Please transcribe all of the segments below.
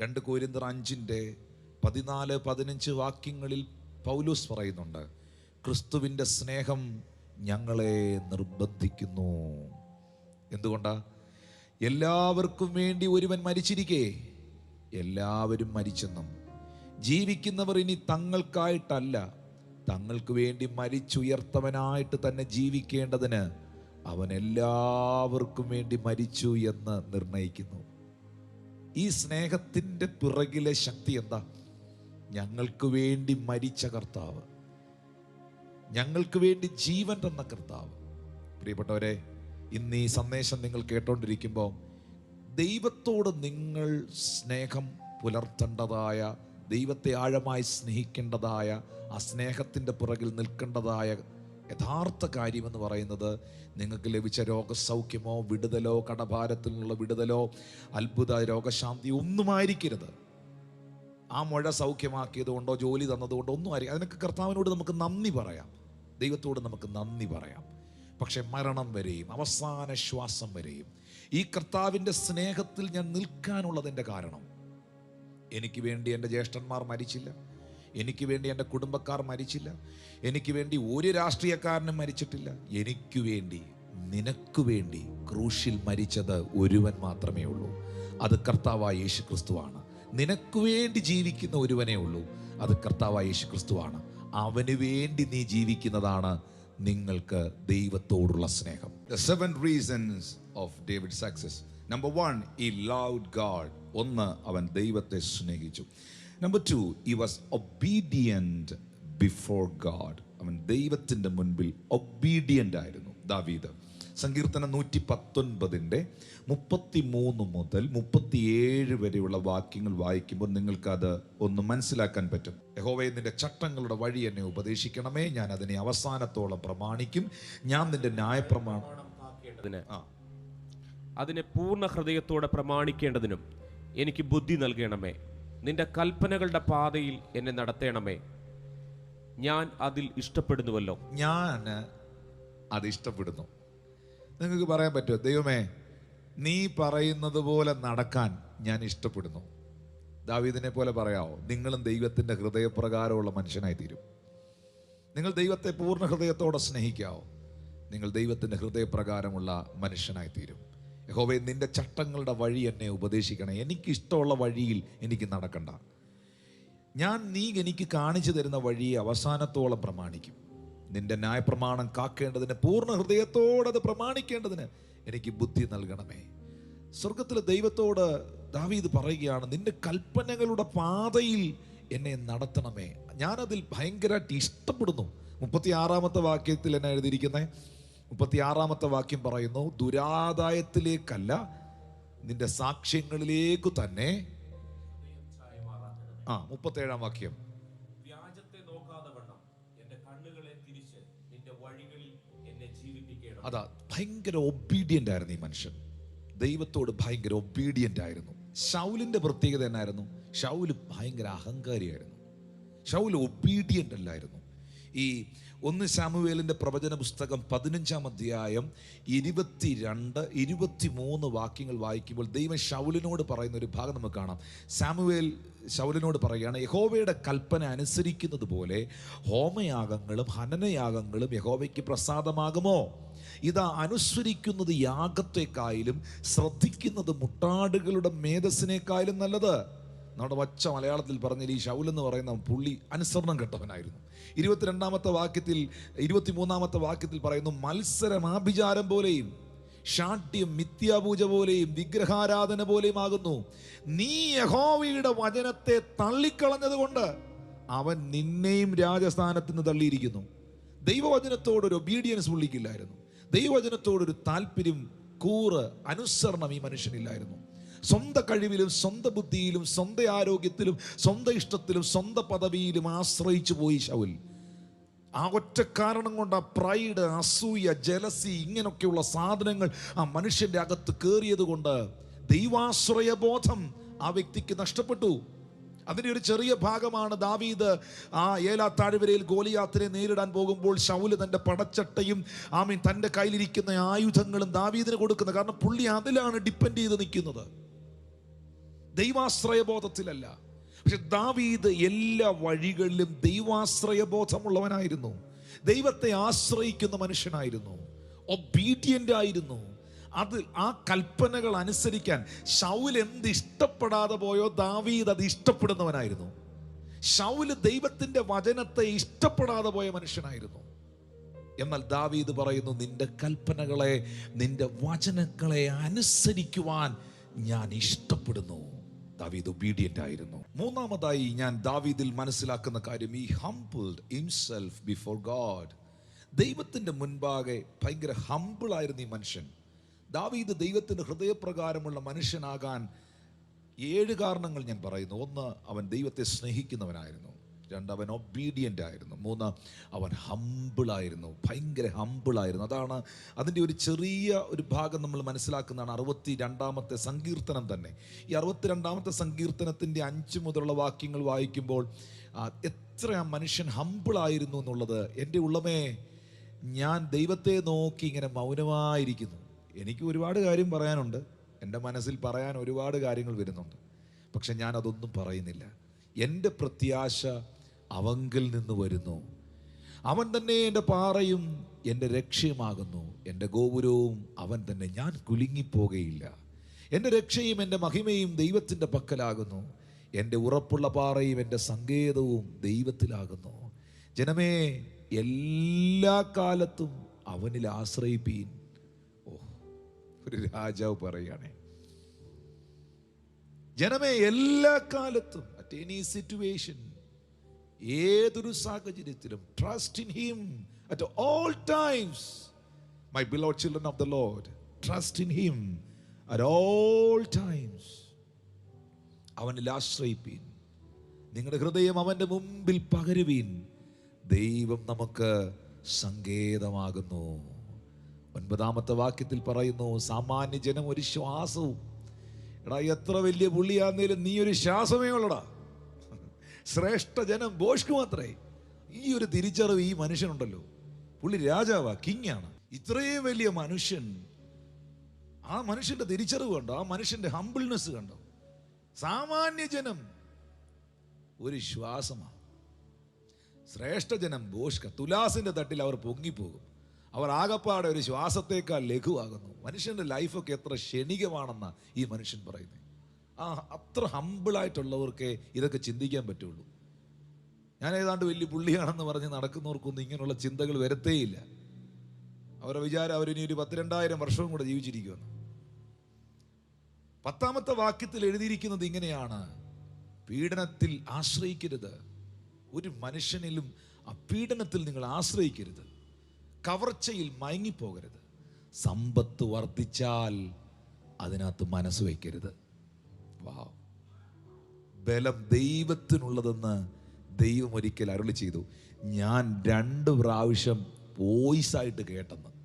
രണ്ട് കോരിന്തർ അഞ്ചിന്റെ പതിനാല് പതിനഞ്ച് വാക്യങ്ങളിൽ പൗലൂസ് പറയുന്നുണ്ട് ക്രിസ്തുവിന്റെ സ്നേഹം ഞങ്ങളെ നിർബന്ധിക്കുന്നു. എന്തുകൊണ്ടാ? എല്ലാവർക്കും വേണ്ടി ഒരുവൻ മരിച്ചിരിക്കേ. എല്ലാവരും മരിച്ചെന്നും. ജീവിക്കുന്നവർ ഇനി തങ്ങൾക്കായിട്ടല്ല തങ്ങൾക്ക് വേണ്ടി മരിച്ചുയർത്തവനായിട്ട് തന്നെ ജീവിക്കേണ്ടതിന് അവൻ എല്ലാവർക്കും വേണ്ടി മരിച്ചു എന്ന് നിർണയിക്കുന്നു. ഈ സ്നേഹത്തിന്റെ പിറകിലെ ശക്തി എന്താ? ഞങ്ങൾക്ക് വേണ്ടി മരിച്ച കർത്താവ്. ഞങ്ങൾക്ക് വേണ്ടി ജീവൻ തന്ന കർത്താവ്. പ്രിയപ്പെട്ടവരെ ഇന്ന് ഈ സന്ദേശം നിങ്ങൾ കേട്ടോണ്ടിരിക്കുമ്പോൾ ദൈവത്തോട് നിങ്ങൾ സ്നേഹം പുലർത്തേണ്ടതായ ദൈവത്തെ ആഴമായി സ്നേഹിക്കേണ്ടതായ ആ സ്നേഹത്തിന്റെ പുറകിൽ നിൽക്കേണ്ടതായ യഥാർത്ഥ കാര്യമെന്ന് പറയുന്നത് നിങ്ങൾക്ക് ലഭിച്ച രോഗസൗഖ്യമോ വിടുതലോ കടഭാരത്തിൽ നിന്നുള്ള വിടുതലോ അത്ഭുത രോഗശാന്തി ഒന്നുമായിരിക്കരുത്. ആ മുഴ സൗഖ്യമാക്കിയത് കൊണ്ടോ ജോലി തന്നതുകൊണ്ടോ ഒന്നും ആയിരിക്കും അതിനൊക്കെ കർത്താവിനോട് നമുക്ക് നന്ദി പറയാം. ദൈവത്തോട് നമുക്ക് നന്ദി പറയാം. പക്ഷെ മരണം വരെയും അവസാന ശ്വാസം വരെയും ഈ കർത്താവിന്റെ സ്നേഹത്തിൽ ഞാൻ നിൽക്കാനുള്ളതിന്റെ കാരണം എനിക്ക് വേണ്ടി എന്റെ ജ്യേഷ്ഠന്മാർ മരിച്ചില്ല. എനിക്ക് വേണ്ടി എന്റെ കുടുംബക്കാർ മരിച്ചില്ല. എനിക്ക് വേണ്ടി ഒരു രാഷ്ട്രീയക്കാരനും മരിച്ചിട്ടില്ല. എനിക്ക് വേണ്ടി നിനക്ക് വേണ്ടി ക്രൂശിൽ മരിച്ചത് ഒരുവൻ മാത്രമേ ഉള്ളൂ. അത് കർത്താവായ യേശു ക്രിസ്തുവാണ് നിനക്ക് വേണ്ടി ജീവിക്കുന്ന ഒരുവനേ ഉള്ളൂ. അത് കർത്താവായ യേശു ക്രിസ്തുവാണ് അവന് വേണ്ടി നീ ജീവിക്കുന്നതാണ് നിങ്ങൾക്ക് ദൈവത്തോടുള്ള സ്നേഹം. The seven reasons of success success. One he loved God. ഒന്ന് അവൻ ദൈവത്തെ സ്നേഹിച്ചു. Number two he was obedient before God അവൻ ദൈവത്തിന്റെ മുൻപിൽ ഒബീഡിയന്റ് ആയിരുന്നു. ദാവീദ് സങ്കീർത്തനം നൂറ്റി പത്തൊൻപതിന്റെ മുപ്പത്തി മൂന്ന് മുതൽ മുപ്പത്തിയേഴ് വരെയുള്ള വാക്യങ്ങൾ വായിക്കുമ്പോൾ നിങ്ങൾക്കത് ഒന്ന് മനസ്സിലാക്കാൻ പറ്റും. യഹോവയെ നിന്റെ ചട്ടങ്ങളുടെ വഴി എന്നെ ഉപദേശിക്കണമേ. ഞാൻ അതിനെ അവസാനത്തോളം പ്രമാണിക്കും. ഞാൻ നിന്റെ ന്യായപ്രമാണം ആ. അതിനെ പൂർണ ഹൃദയത്തോടെ പ്രമാണിക്കേണ്ടതിനും എനിക്ക് ബുദ്ധി നൽകണമേ. നിന്റെ കൽപ്പനകളുടെ പാതയിൽ എന്നെ നടത്തേണമേ. ഞാൻ അതിൽ ഇഷ്ടപ്പെടുന്നുവല്ലോ. ഞാൻ അത് ഇഷ്ടപ്പെടുന്നു. നിങ്ങൾക്ക് പറയാൻ പറ്റുമോ? ദൈവമേ നീ പറയുന്നത് പോലെ നടക്കാൻ ഞാൻ ഇഷ്ടപ്പെടുന്നു. ദാവീദിനെ പോലെ പറയാവോ? നിങ്ങളും ദൈവത്തിന്റെ ഹൃദയപ്രകാരമുള്ള മനുഷ്യനായി തീരും നിങ്ങൾ ദൈവത്തെ പൂർണ ഹൃദയത്തോടെ സ്നേഹിക്കാവോ? നിങ്ങൾ ദൈവത്തിന്റെ ഹൃദയപ്രകാരമുള്ള മനുഷ്യനായി തീരും യഹോവേ നിന്റെ ചട്ടങ്ങളുടെ വഴി എന്നെ ഉപദേശിക്കണേ. എനിക്കിഷ്ടമുള്ള വഴിയിൽ എനിക്ക് നടക്കണ്ട. ഞാൻ നീ എനിക്ക് കാണിച്ചു തരുന്ന വഴി അവസാനത്തോളം പ്രമാണിക്കും. നിന്റെ ന്യായപ്രമാണം കാക്കേണ്ടതിന് പൂർണ ഹൃദയത്തോടെ പ്രമാണിക്കേണ്ടതിന് എനിക്ക് ബുദ്ധി നൽകണമേ. സ്വർഗത്തിലെ ദൈവത്തോട് ദാവീദ് പറയുകയാണ് നിന്റെ കൽപ്പനകളുടെ പാതയിൽ എന്നെ നടത്തണമേ. ഞാനതിൽ ഭയങ്കരമായിട്ട് ഇഷ്ടപ്പെടുന്നു. മുപ്പത്തി ആറാമത്തെ വാക്യത്തിൽ എന്നെ എഴുതിയിരിക്കുന്നത് മുപ്പത്തി ആറാമത്തെ വാക്യം പറയുന്നു ദുരാദായത്തിലേക്കല്ല നിന്റെ സാക്ഷ്യങ്ങളിലേക്കു തന്നെ ആ മുപ്പത്തേഴാം വാക്യം. അതാ ഭയങ്കര ഒബീഡിയന്റ് ആയിരുന്നു ഈ മനുഷ്യൻ. ദൈവത്തോട് ഭയങ്കര ഒബീഡിയന്റ് ആയിരുന്നു. ഷൗലിന്റെ പ്രത്യേകത എന്നായിരുന്നു? ഷൗൽ ഭയങ്കര അഹങ്കാരിയായിരുന്നു. ഷൗൽ ഒബീഡിയന്റ് അല്ലായിരുന്നു. ഈ ഒന്ന് ശാമുവേലിന്റെ പ്രവചന പുസ്തകം പതിനഞ്ചാം അധ്യായം ഇരുപത്തി രണ്ട് ഇരുപത്തി മൂന്ന് വാക്യങ്ങൾ വായിക്കുമ്പോൾ ദൈവം ഷൗലിനോട് പറയുന്ന ഒരു ഭാഗം നമുക്ക് കാണാം. സാമുവേൽ ശൗലിനോട് പറയുകയാണ് യഹോവയുടെ കൽപ്പന അനുസരിക്കുന്നത് പോലെ ഹോമയാഗങ്ങളും ഹനനയാഗങ്ങളും യഹോവയ്ക്ക് പ്രസാദമാകുമോ? ഇതാ അനുസ്വരിക്കുന്നത് യാഗത്തെക്കായാലും ശ്രദ്ധിക്കുന്നത് മുട്ടാടുകളുടെ മേധസ്സിനേക്കായാലും നല്ലത്. നമ്മുടെ വച്ച മലയാളത്തിൽ പറഞ്ഞാൽ ഈ ഷൗൽ എന്ന് പറയുന്ന പുള്ളി അനുസരണം കെട്ടവനായിരുന്നു. ഇരുപത്തിരണ്ടാമത്തെ വാക്യത്തിൽ ഇരുപത്തിമൂന്നാമത്തെ വാക്യത്തിൽ പറയുന്നു മത്സരം ആഭിചാരം പോലെയും ഷാഠ്യം മിഥ്യാപൂജ പോലെയും വിഗ്രഹാരാധന പോലെയും ആകുന്നു. നീ യഹോവയുടെ വചനത്തെ തള്ളിക്കളഞ്ഞതുകൊണ്ട് അവൻ നിന്നെയും രാജസ്ഥാനത്ത് നിന്ന് തള്ളിയിരിക്കുന്നു. ദൈവവചനത്തോടൊരു ഒബീഡിയൻസ് പുള്ളിക്കില്ലായിരുന്നു. ദൈവവചനത്തോടൊരു താല്പര്യം കൂറ് അനുസരണം ഈ മനുഷ്യനില്ലായിരുന്നു. സ്വന്തം കഴിവിലും സ്വന്തം ബുദ്ധിയിലും സ്വന്തം ആരോഗ്യത്തിലും സ്വന്തം ഇഷ്ടത്തിലും സ്വന്തം പദവിയിലും ആശ്രയിച്ചു പോയി ശൗൽ ആ ഒറ്റ കാരണം കൊണ്ട് ആ പ്രൈഡ് അസൂയ ജലസി ഇങ്ങനെയൊക്കെയുള്ള സാധനങ്ങൾ ആ മനുഷ്യന്റെ അകത്ത് കയറിയത് കൊണ്ട് ദൈവാശ്രയ ബോധം ആ വ്യക്തിക്ക് നഷ്ടപ്പെട്ടു. അതിന്റെ ഒരു ചെറിയ ഭാഗമാണ് ദാവീദ് ആ ഏലാ താഴ്വരയിൽ ഗോലിയാത്തിനെ നേരിടാൻ പോകുമ്പോൾ ഷൗൽ തന്റെ പടച്ചട്ടയും ആമീൻ തന്റെ കയ്യിലിരിക്കുന്ന ആയുധങ്ങളും ദാവീദിന് കൊടുക്കുന്നത്. കാരണം പുള്ളി അതിലാണ് ഡിപ്പെൻഡ് ചെയ്ത് നിൽക്കുന്നത്. ദൈവാശ്രയ ബോധത്തിലല്ല പക്ഷെ ദാവീദ് എല്ലാ വഴികളിലും ദൈവാശ്രയ ബോധമുള്ളവനായിരുന്നു ദൈവത്തെ ആശ്രയിക്കുന്ന മനുഷ്യനായിരുന്നു. ഒബീഡിയന്റ് ആയിരുന്നു. അത് ആ കൽപ്പനകൾ അനുസരിക്കാൻ ഷൗൽ എന്ത് ഇഷ്ടപ്പെടാതെ പോയോ ദാവീദ് അത് ഇഷ്ടപ്പെടുന്നവനായിരുന്നു. ഷൗൽ ദൈവത്തിന്റെ വചനത്തെ ഇഷ്ടപ്പെടാതെ പോയ മനുഷ്യനായിരുന്നു. എന്നാൽ ദാവീദ് പറയുന്നു നിന്റെ കൽപ്പനകളെ നിന്റെ വചനങ്ങളെ അനുസരിക്കുവാൻ ഞാൻ ഇഷ്ടപ്പെടുന്നു. ദാവീദ് ഒബീഡിയന്റ് ആയിരുന്നു. മൂന്നാമതായി ഞാൻ ദാവീദിൽ മനസ്സിലാക്കുന്ന കാര്യം ഈ ഹംബിൾഡ് ഇൻസെൽഫ് ബിഫോർ ഗാഡ് ദൈവത്തിന്റെ മുൻപാകെ ഭയങ്കര ഹംപിളായിരുന്നു ഈ മനുഷ്യൻ. ദാവീദ് ദൈവത്തിന്റെ ഹൃദയപ്രകാരമുള്ള മനുഷ്യനാകാൻ ഏഴ് കാരണങ്ങൾ ഞാൻ പറയുന്നു. ഒന്ന് അവൻ ദൈവത്തെ സ്നേഹിക്കുന്നവനായിരുന്നു. രണ്ട് അവൻ ഒബീഡിയന്റ് ആയിരുന്നു. മൂന്ന് അവൻ ഹമ്പിളായിരുന്നു ഭയങ്കര ഹമ്പിളായിരുന്നു അതാണ് അതിന്റെ ഒരു ചെറിയ ഒരു ഭാഗം നമ്മൾ മനസ്സിലാക്കുന്നതാണ് അറുപത്തി രണ്ടാമത്തെ സങ്കീർത്തനം തന്നെ. ഈ അറുപത്തി രണ്ടാമത്തെ സങ്കീർത്തനത്തിന്റെ അഞ്ച് മുതലുള്ള വാക്യങ്ങൾ വായിക്കുമ്പോൾ എത്ര ആ മനുഷ്യൻ ഹമ്പിളായിരുന്നു എന്നുള്ളത് എന്റെ ഉള്ളമേ ഞാൻ ദൈവത്തെ നോക്കി ഇങ്ങനെ മൗനമായിരിക്കുന്നു. എനിക്ക് ഒരുപാട് കാര്യം പറയാനുണ്ട്. എന്റെ മനസ്സിൽ പറയാൻ ഒരുപാട് കാര്യങ്ങൾ വരുന്നുണ്ട്. പക്ഷെ ഞാനതൊന്നും പറയുന്നില്ല. എന്റെ പ്രത്യാശ അവങ്കിൽ നിന്ന് വരുന്നു. അവൻ തന്നെ എന്റെ പാറയും എന്റെ രക്ഷയുമാകുന്നു. എന്റെ ഗോപുരവും അവൻ തന്നെ. ഞാൻ കുലുങ്ങിപ്പോകയില്ല. എന്റെ രക്ഷയും എന്റെ മഹിമയും ദൈവത്തിന്റെ പക്കലാകുന്നു. എന്റെ ഉറപ്പുള്ള പാറയും എന്റെ സങ്കേതവും ദൈവത്തിലാകുന്നു. ജനമേ എല്ലാ കാലത്തും അവനിൽ ആശ്രയിപ്പീൻ. ഓ ഒരു രാജാവ് പറയുകയാണേ. ജനമേ എല്ലാ കാലത്തും അറ്റ് എനി സിറ്റുവേഷൻ ഏതൊരു സാഹചര്യത്തിലും trust in him at all times my beloved children of the Lord trust in him at all times അവനിൽ ആശ്രയിപ്പീൻ. നിങ്ങളുടെ ഹൃദയം അവന്റെ മുമ്പിൽ പകരുവീൻ. ദൈവം നമുക്ക് സങ്കേതമാകുന്നു. ഒൻപതാമത്തെ വാക്യത്തിൽ പറയുന്നു സാമാന്യ ജനം ഒരു ശ്വാസവും. എടാ എത്ര വലിയ പുള്ളിയാന്നേലും നീ ഒരു ശ്വാസമേ ഉള്ളടാ. ശ്രേഷ്ഠ ജനം ബോഷ്ക്ക് മാത്രമേ. ഈ ഒരു തിരിച്ചറിവ് ഈ മനുഷ്യനുണ്ടല്ലോ. പുള്ളി രാജാവാ കിങ്ങാണ്. ഇത്രയും വലിയ മനുഷ്യൻ ആ മനുഷ്യന്റെ തിരിച്ചറിവ് കണ്ടോ? ആ മനുഷ്യന്റെ ഹംബിൾനെസ് കണ്ടോ? സാമാന്യ ജനം ഒരു ശ്വാസമാണ് ശ്രേഷ്ഠജനം ബോഷ്ക തുലാസിന്റെ തട്ടിൽ അവർ പൊങ്ങിപ്പോകും. അവർ ആകപ്പാടെ ഒരു ശ്വാസത്തേക്കാൾ ലഘുവാകുന്നു. മനുഷ്യന്റെ ലൈഫൊക്കെ എത്ര ക്ഷണികമാണെന്ന ഈ മനുഷ്യൻ പറയുന്നത് ആ അത്ര ഹമ്പിളായിട്ടുള്ളവർക്ക് ഇതൊക്കെ ചിന്തിക്കാൻ പറ്റുള്ളൂ. ഞാൻ ഏതാണ്ട് വലിയ പുള്ളിയാണെന്ന് പറഞ്ഞ് നടക്കുന്നവർക്കൊന്നും ഇങ്ങനെയുള്ള ചിന്തകൾ വരത്തേയില്ല. അവരുടെ വിചാരം അവരിനി ഒരു പത്തിരണ്ടായിരം വർഷവും കൂടെ ജീവിച്ചിരിക്കുമെന്ന്. പത്താമത്തെ വാക്യത്തിൽ എഴുതിയിരിക്കുന്നത് ഇങ്ങനെയാണ്. പീഡനത്തിൽ ആശ്രയിക്കരുത്. ഒരു മനുഷ്യനിലും ആ നിങ്ങൾ ആശ്രയിക്കരുത്. കവർച്ചയിൽ മയങ്ങിപ്പോകരുത്. സമ്പത്ത് വർദ്ധിച്ചാൽ അതിനകത്ത് മനസ്സ് വയ്ക്കരുത്. ബലം ദൈവത്തിനുള്ളതെന്ന് ദൈവം ഒരിക്കൽ അരുളി ചെയ്തു. ഞാൻ രണ്ട് പ്രാവശ്യം വോയിസ് ആയിട്ട് കേട്ടെന്ന്.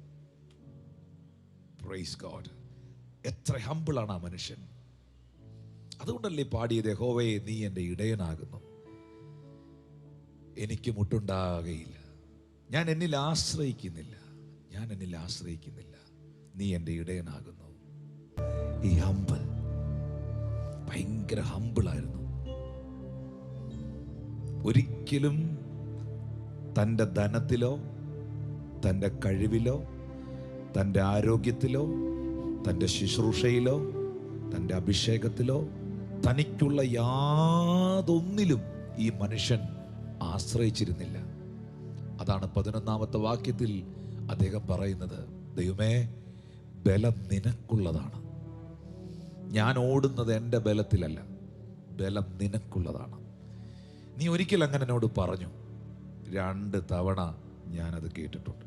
പ്രൈസ് ഗോഡ് എത്ര ഹമ്പിളാണ് ആ മനുഷ്യൻ. അതുകൊണ്ടല്ലേ പാടിയത്? ഹോവയെ നീ എന്റെ ഇടയനാകുന്നു. എനിക്ക് മുട്ടുണ്ടാകയില്ല. ഞാൻ എന്നിൽ ആശ്രയിക്കുന്നില്ല. ഞാൻ എന്നിൽ ആശ്രയിക്കുന്നില്ല. നീ എന്റെ ഇടയനാകുന്നു. ഈ ഹമ്പിൾ ഭയങ്കര ഹമ്പിളായിരുന്നു ഒരിക്കലും തന്റെ ധനത്തിലോ തന്റെ കഴിവിലോ തന്റെ ആരോഗ്യത്തിലോ തന്റെ ശുശ്രൂഷയിലോ തന്റെ അഭിഷേകത്തിലോ തനിക്കുള്ള യാതൊന്നിലും ഈ മനുഷ്യൻ ആശ്രയിച്ചിരുന്നില്ല. അതാണ് പതിനൊന്നാമത്തെ വാക്യത്തിൽ അദ്ദേഹം പറയുന്നത്. ദൈവമേ ബലം നിനക്കുള്ളതാണ്. ഞാൻ ഓടുന്നത് എന്റെ ബലത്തിലല്ല. ബലം നിനക്കുള്ളതാണ്. നീ ഒരിക്കൽ അങ്ങനെ എന്നോട് പറഞ്ഞു രണ്ട് തവണ ഞാനത് കേട്ടിട്ടുണ്ട്.